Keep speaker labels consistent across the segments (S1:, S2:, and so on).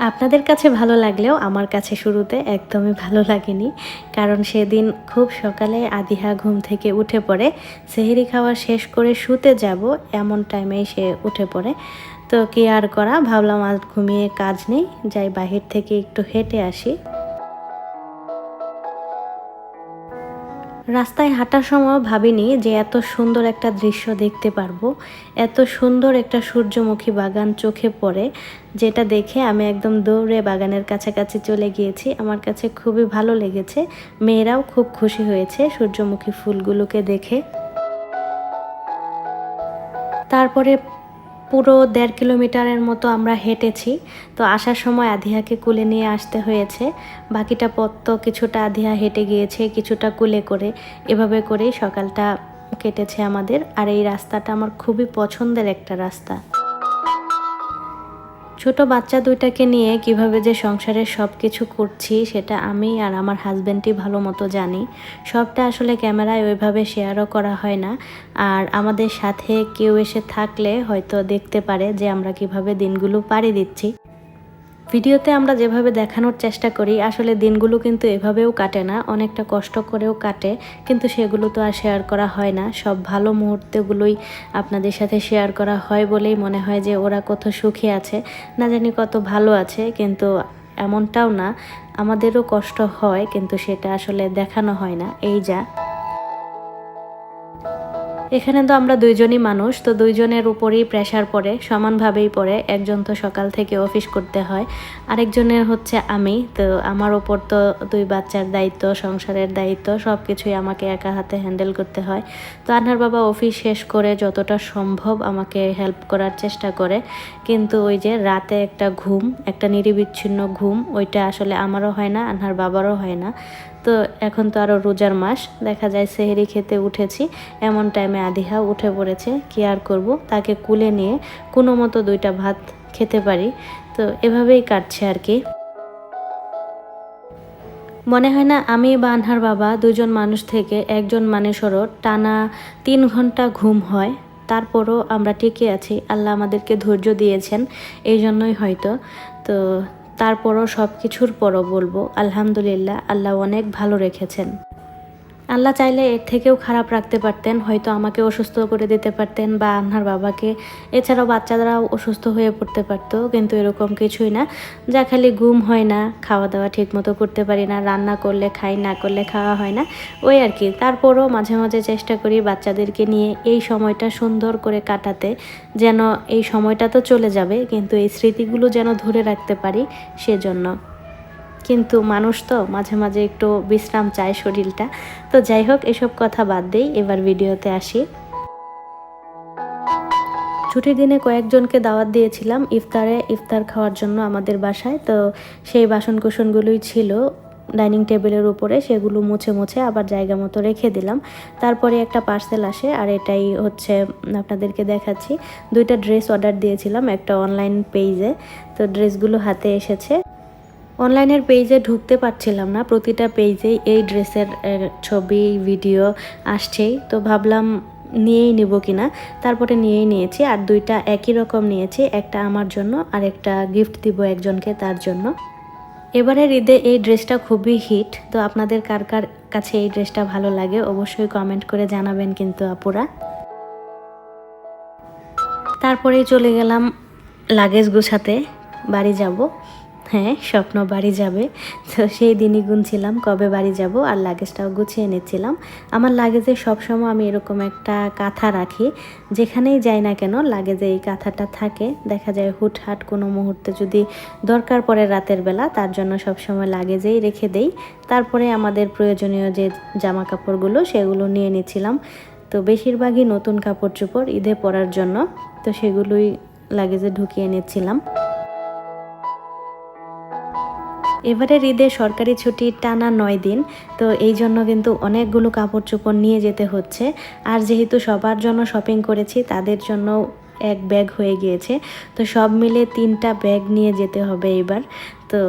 S1: আপনাদের কাছে ভালো লাগলেও আমার কাছে শুরুতে একদমই ভালো লাগেনি। কারণ সেদিন খুব সকালে আদিহা ঘুম থেকে উঠে পড়ে, সেহেরি খাওয়া শেষ করে শুতে যাব এমন টাইমেই সে উঠে পড়ে। তো কি আর করা, ভাবলাম আজ ঘুমিয়ে কাজ নেই, যাই বাহির থেকে একটু হেঁটে আসি। রাস্তায় হাঁটার সময় ভাবিনি যে এত সুন্দর একটা দৃশ্য দেখতে পারব। এত সুন্দর একটা সূর্যমুখী বাগান চোখে পড়ে, যেটা দেখে আমি একদম দৌড়ে বাগানের কাছাকাছি চলে গিয়েছি। আমার কাছে খুবই ভালো লেগেছে। মেয়েরাও খুব খুশি হয়েছে সূর্যমুখী ফুলগুলোকে দেখে। তারপরে পুরো দেড় কিলোমিটারের মতো আমরা হেঁটেছি। তো আসার সময় আধিয়াকে কুলে নিয়ে আসতে হয়েছে। বাকিটা পথ তো কিছুটা আধিয়া হেঁটে গিয়েছে, কিছুটা কুলে করে। এভাবে করেই সকালটা কেটেছে আমাদের। আর এই রাস্তাটা আমার খুবই পছন্দের একটা রাস্তা। ছোট বাচ্চা দুইটাকে নিয়ে কীভাবে যে সংসারের সব কিছু করছি, সেটা আমি আর আমার হাজব্যান্ডই ভালো মতো জানি। সবটা আসলে ক্যামেরায় ওইভাবে শেয়ারও করা হয় না। আর আমাদের সাথে কেউ এসে থাকলে হয়তো দেখতে পারে যে আমরা কীভাবে দিনগুলো পাড়ি দিচ্ছি। ভিডিওতে আমরা যেভাবে দেখানোর চেষ্টা করি, আসলে দিনগুলো কিন্তু এভাবেও কাটে না। অনেকটা কষ্ট করেও কাটে, কিন্তু সেগুলো তো আর শেয়ার করা হয় না। সব ভালো মুহূর্তগুলোই আপনাদের সাথে শেয়ার করা হয় বলেই মনে হয় যে ওরা কত সুখী আছে। না জানি কত ভালো আছে, কিন্তু এমনটাও না। আমাদেরও কষ্ট হয়, কিন্তু সেটা আসলে দেখানো হয় না। এই যা। এখানে তো আমরা দুইজনই মানুষ, তো দুইজনের উপরেই প্রেশার পড়ে, সমানভাবেই পড়ে। একজন তো সকাল থেকে অফিস করতে হয়, আরেকজনের হচ্ছে আমি। তো আমার ওপর তো দুই বাচ্চার দায়িত্ব, সংসারের দায়িত্ব সব কিছুই আমাকে একা হাতে হ্যান্ডেল করতে হয়। তো আনার বাবা অফিস শেষ করে যতটা সম্ভব আমাকে হেল্প করার চেষ্টা করে। কিন্তু ওই যে রাতে একটা ঘুম, একটা নিরিবিচ্ছিন্ন ঘুম, ওইটা আসলে আমারও হয় না আনহার বাবারও হয় না। তো এখন তো আরও রোজার মাস, দেখা যায় সেহেরি খেতে উঠেছি। এমন টাইমে আদিহা উঠে পড়েছে, কি আর করব? তাকে কুলে নিয়ে কোনো মতো দুইটা ভাত খেতে পারি। তো এভাবেই কাটছে আর কি। মনে হয় না আমি বা আনহার বাবা দুজন মানুষ থেকে একজন মানুষেরও টানা তিন ঘণ্টা ঘুম হয়। তারপরও আমরা টিকে আছি, আল্লাহ আমাদেরকে ধৈর্য দিয়েছেন এই জন্যই হয়তো। তো তারপরও সব কিছুর পরও বলব আলহামদুলিল্লাহ আল্লাহ অনেক ভালো রেখেছেন। আল্লাহ চাইলে এর থেকেও খারাপ রাখতে পারতেন, হয়তো আমাকে অসুস্থ করে দিতে পারতেন বা আন্নার বাবাকে। এছাড়াও বাচ্চারাও অসুস্থ হয়ে পড়তে পারতো, কিন্তু এরকম কিছুই না। যা খালি ঘুম হয় না খাওয়া দাওয়া ঠিক মতো করতে পারি না, রান্না করলে খাই, না করলে খাওয়া হয় না, ওই আর কি। তারপরও মাঝে মাঝে চেষ্টা করি বাচ্চাদেরকে নিয়ে এই সময়টা সুন্দর করে কাটাতে, যেন এই সময়টা তো চলে যাবে, কিন্তু এই স্মৃতিগুলো যেন ধরে রাখতে পারি সেজন্য। কিন্তু মানুষ তো মাঝে মাঝে একটু বিশ্রাম চায় শরীরটা। তো যাই হোক, এসব কথা বাদ দেই, এবার ভিডিওতে আসি। ছুটির দিনে কয়েকজনকে দাওয়াত দিয়েছিলাম ইফতারে, ইফতার খাওয়ার জন্য আমাদের বাসায়। তো সেই বাসন কুসনগুলোই ছিল ডাইনিং টেবিলের উপরে, সেগুলো মুছে মুছে আবার জায়গা মতো রেখে দিলাম। তারপরে একটা পার্সেল আসে, আর এটাই হচ্ছে আপনাদেরকে দেখাচ্ছি। দুইটা ড্রেস অর্ডার দিয়েছিলাম একটা অনলাইন পেজে তো ড্রেসগুলো হাতে এসেছে। অনলাইনের পেজে ঢুকতে পারছিলাম না। প্রতিটা পেজেই এই ড্রেসের ছবি ভিডিও আসছেই। তো ভাবলাম নিয়েই নেব কিনা। তারপরে নিয়েই নিয়েছি। আর দুইটা একই রকম নিয়েছি। একটা আমার জন্য, আর একটা গিফট দিব একজনকে তার জন্য। এবারের ঈদে এই ড্রেসটা খুবই হিট তো আপনাদের কার কার কাছে এই ড্রেসটা ভালো লাগে, অবশ্যই কমেন্ট করে জানাবেন কিন্তু আপুরা। তারপরেই চলে গেলাম লাগেজ গুছাতে। বাড়ি যাব। হ্যাঁ স্বপ্ন বাড়ি যাবে। তো সেই দিনই গুনছিলাম, কবে বাড়ি যাব আর লাগেজটাও গুছিয়ে নিচ্ছিলাম। আমার লাগেজে সবসময় আমি এরকম একটা কাঁথা রাখি, যেখানেই যাই না কেন লাগেজে এই কাঁথাটা থাকে। দেখা যায় হুটহাট কোনো মুহূর্তে যদি দরকার পড়ে রাতের বেলা, তার জন্য সবসময় লাগেজেই রেখে দেই। তারপরে আমাদের প্রয়োজনীয় যে জামা কাপড়গুলো সেগুলো নিয়ে নিচ্ছিলাম। তো বেশিরভাগই নতুন কাপড় চোপড় ঈদে পরার জন্য, তো সেগুলোই লাগেজে ঢুকিয়ে নিচ্ছিলাম। এবারের ঈদে সরকারি ছুটি টানা নয় দিন, তো এই জন্য কিন্তু অনেকগুলো কাপড় চোপড় নিয়ে যেতে হচ্ছে। আর যেহেতু সবার জন্য শপিং করেছি, তাদের জন্য এক ব্যাগ হয়ে গিয়েছে। তো সব মিলে তিনটা ব্যাগ নিয়ে যেতে হবে এবার। তো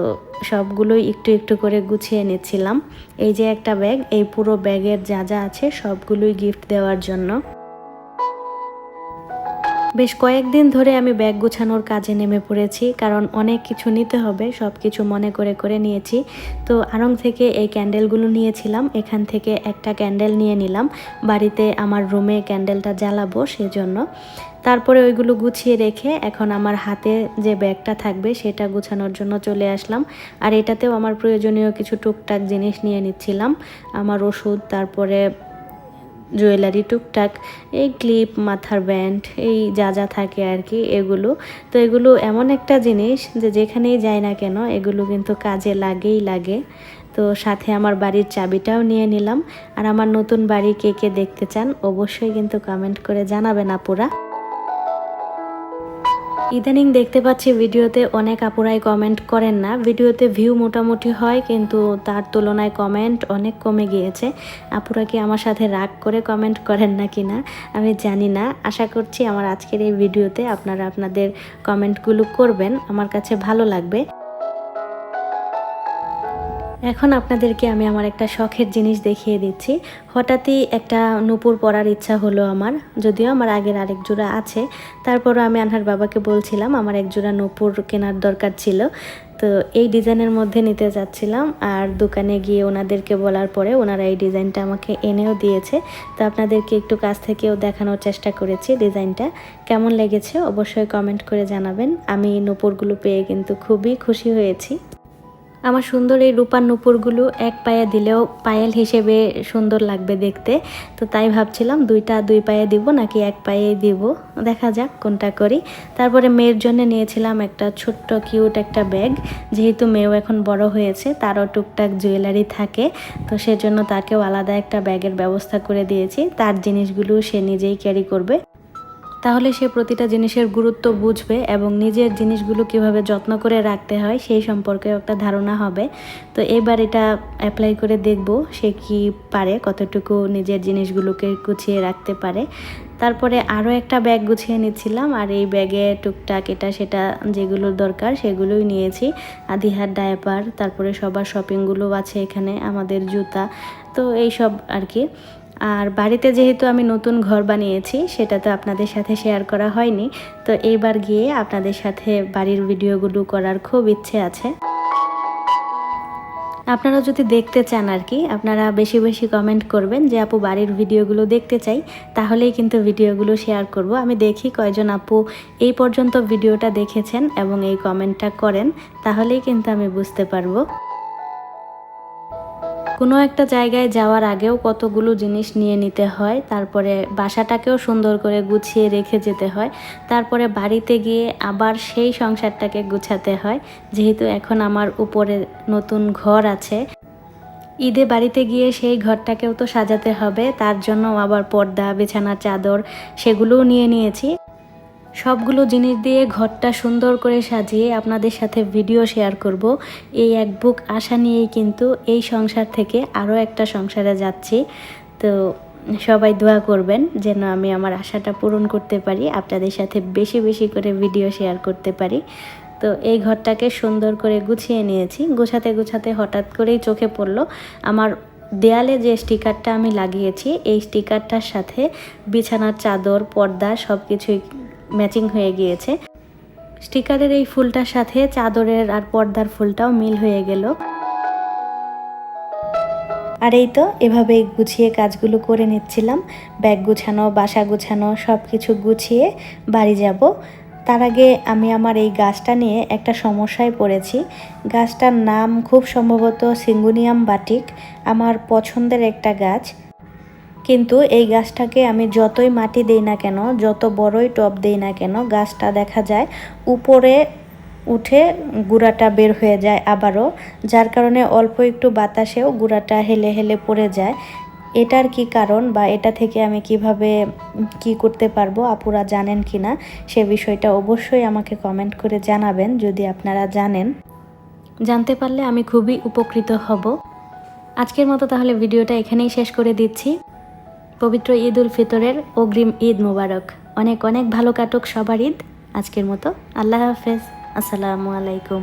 S1: সবগুলোই একটু একটু করে গুছিয়ে নিচ্ছিলাম। এই যে একটা ব্যাগ এই পুরো ব্যাগের যা যা আছে, সবগুলোই গিফট দেওয়ার জন্য। বেশ কয়েকদিন ধরে আমি ব্যাগ গুছানোর কাজে নেমে পড়েছি, কারণ অনেক কিছু নিতে হবে, সব কিছু মনে করে করে নিয়েছি। তো আড়ং থেকে এই ক্যান্ডেলগুলো নিয়েছিলাম, এখান থেকে একটা ক্যান্ডেল নিয়ে নিলাম, বাড়িতে আমার রুমে ক্যান্ডেলটা জ্বালাবো সেজন্য। তারপরে ওইগুলো গুছিয়ে রেখে এখন আমার হাতে যে ব্যাগটা থাকবে সেটা গুছানোর জন্য চলে আসলাম। আর এটাতেও আমার প্রয়োজনীয় কিছু টুকটাক জিনিস নিয়ে নিচ্ছিলাম, আমার ওষুধ, তারপরে জুয়েলারি, টুকটাক এই ক্লিপ, মাথার ব্যান্ড, এই যা যা থাকে আর কি, এগুলো। তো এগুলো এমন একটা জিনিস যে যেখানেই যায় না কেন, এগুলো কিন্তু কাজে লাগেই লাগে। তো সাথে আমার বাড়ির চাবিটাও নিয়ে নিলাম। আর আমার নতুন বাড়ি কে কে দেখতে চান, অবশ্যই কিন্তু কমেন্ট করে জানাবেন আপুরা। ইদানিং দেখতে পাচ্ছি ভিডিওতে অনেক আপুরাই কমেন্ট করেন না। ভিডিওতে ভিউ মোটামুটি হয়, কিন্তু তার তুলনায় কমেন্ট অনেক কমে গিয়েছে। আপুরা কি আমার সাথে রাগ করে কমেন্ট করেন না কি না আমি জানি না। আশা করছি আমার আজকের এই ভিডিওতে আপনারা আপনাদের কমেন্টগুলো করবেন। আমার কাছে ভালো লাগবে। এখন আপনাদেরকে আমি আমার একটা শখের জিনিস দেখিয়ে দিচ্ছি। হঠাৎই একটা নূপুর পরার ইচ্ছা হলো আমার। যদিও আমার আগের আরেক জোড়া আছে। তারপরও আমি আনহার বাবাকে বলছিলাম, আমার এক জোড়া নূপুর কেনার দরকার ছিল। তো এই ডিজাইনের মধ্যে নিতে যাচ্ছিলাম আর দোকানে গিয়ে ওনাদেরকে বলার পরে ওনারা এই ডিজাইনটা আমাকে এনেও দিয়েছে। তো আপনাদেরকে একটু কাছ থেকেও দেখানোর চেষ্টা করেছি ডিজাইনটা। কেমন লেগেছে অবশ্যই কমেন্ট করে জানাবেন। আমি নূপুরগুলো পেয়ে কিন্তু খুবই খুশি হয়েছি। আমার সুন্দর এই রূপার নুপুরগুলো এক পায়ে দিলেও পায়েল হিসেবে সুন্দর লাগবে দেখতে। তো তাই ভাবছিলাম দুইটা দুই পায়ে দিব নাকি এক পায়ে দিব। দেখা যাক কোনটা করি। তারপরে মেয়ের জন্য নিয়েছিলাম একটা ছোট্ট কিউট একটা ব্যাগ। যেহেতু মেয়েও এখন বড় হয়েছে, তারও টুকটাক জুয়েলারি থাকে, তো সেজন্য তাকেও আলাদা একটা ব্যাগের ব্যবস্থা করে দিয়েছি। তার জিনিসগুলো সে নিজেই ক্যারি করবে। তাহলে সে প্রতিটা জিনিসের গুরুত্ব বুঝবে এবং নিজের জিনিসগুলো কীভাবে যত্ন করে রাখতে হয় সেই সম্পর্কে একটা ধারণা হবে। তো এবার এটা অ্যাপ্লাই করে দেখব সে কি পারে, কতটুকু নিজের জিনিসগুলোকে গুছিয়ে রাখতে পারে। তারপরে আরও একটা ব্যাগ গুছিয়ে নিচ্ছিলাম আর এই ব্যাগে টুকটাক এটা সেটা যেগুলোর দরকার সেগুলোই নিয়েছি। আদিহার ডায়াপার তারপরে সবার শপিংগুলো আছে এখানে, আমাদের জুতা, তো এই সব আর কি। আর বাড়িতে যেহেতু আমি নতুন ঘর বানিয়েছি সেটা তো আপনাদের সাথে শেয়ার করা হয়নি। তো এইবার গিয়ে আপনাদের সাথে বাড়ির ভিডিওগুলো করার খুব ইচ্ছে আছে। আপনারা যদি দেখতে চান আর কি, আপনারা বেশি বেশি কমেন্ট করবেন যে, আপু, বাড়ির ভিডিওগুলো দেখতে চাই। তাহলেই কিন্তু ভিডিওগুলো শেয়ার করব। আমি দেখি কয়জন আপু এই পর্যন্ত ভিডিওটা দেখেছেন এবং এই কমেন্টটা করেন, তাহলেই কিন্তু আমি বুঝতে পারব। কোনো একটা জায়গায় যাওয়ার আগেও কতগুলো জিনিস নিয়ে নিতে হয়, তারপরে বাসাটাকেও সুন্দর করে গুছিয়ে রেখে যেতে হয়, তারপরে বাড়িতে গিয়ে আবার সেই সংসারটাকে গুছাতে হয়, যেহেতু এখন আমার উপরে নতুন ঘর আছে। ঈদে বাড়িতে গিয়ে সেই ঘরটাকেও তো সাজাতে হবে, তার জন্য আবার পর্দা বিছানা চাদর, সেগুলোও নিয়ে নিয়েছি। সবগুলো জিনিস দিয়ে ঘরটা সুন্দর করে সাজিয়ে আপনাদের সাথে ভিডিও শেয়ার করব। এই এক বুক আশা নিয়েই কিন্তু এই সংসার থেকে আরও একটা সংসারে যাচ্ছি। তো সবাই দোয়া করবেন যেন আমি আমার আশাটা পূরণ করতে পারি, আপনাদের সাথে বেশি বেশি করে ভিডিও শেয়ার করতে পারি। তো এই ঘরটাকে সুন্দর করে গুছিয়ে নিয়েছি। গুছাতে গুছাতে হঠাৎ করেই চোখে পড়ল, আমার দেয়ালে যে স্টিকারটা আমি লাগিয়েছি, এই স্টিকারটার সাথে বিছানার চাদর, পর্দা সব কিছুই ম্যাচিং হয়ে গিয়েছে। স্টিকারের এই ফুলটার সাথে চাদরের আর পর্দার ফুলটাও মিল হয়ে গেল। আর এই তো এভাবেই গুছিয়ে কাজগুলো করে নিচ্ছিলাম। ব্যাগ গুছানো, বাসা গুছানো সব কিছু গুছিয়ে বাড়ি যাব। তার আগে আমি আমার এই গাছটা নিয়ে একটা সমস্যায় পড়েছি। গাছটার নাম খুব সম্ভবত সিঙ্গুনিয়াম বাটিক। আমার পছন্দের একটা গাছ। কিন্তু এই গাছটাকে আমি যতই মাটি দেই না কেন, যত বড়ই টব দেই না কেন, গাছটা দেখা যায় উপরে উঠে গুঁড়াটা বের হয়ে যায় আবারও, যার কারণে অল্প একটু বাতাসেও গুঁড়াটা হেলে হেলে পড়ে যায়। এটার কি কারণ বা এটা থেকে আমি কীভাবে কি করতে পারব, আপুরা জানেন কি না, সে বিষয়টা অবশ্যই আমাকে কমেন্ট করে জানাবেন যদি আপনারা জানেন। জানতে পারলে আমি খুবই উপকৃত হব। আজকের মতো তাহলে ভিডিওটা এখানেই শেষ করে দিচ্ছি। পবিত্র ঈদ উল ফিতরের অগ্রিম ঈদ মোবারক। অনেক অনেক ভালো কাটুক সবার ঈদ। আজকের মতো আল্লাহ হাফেজ। আসসালামু আলাইকুম।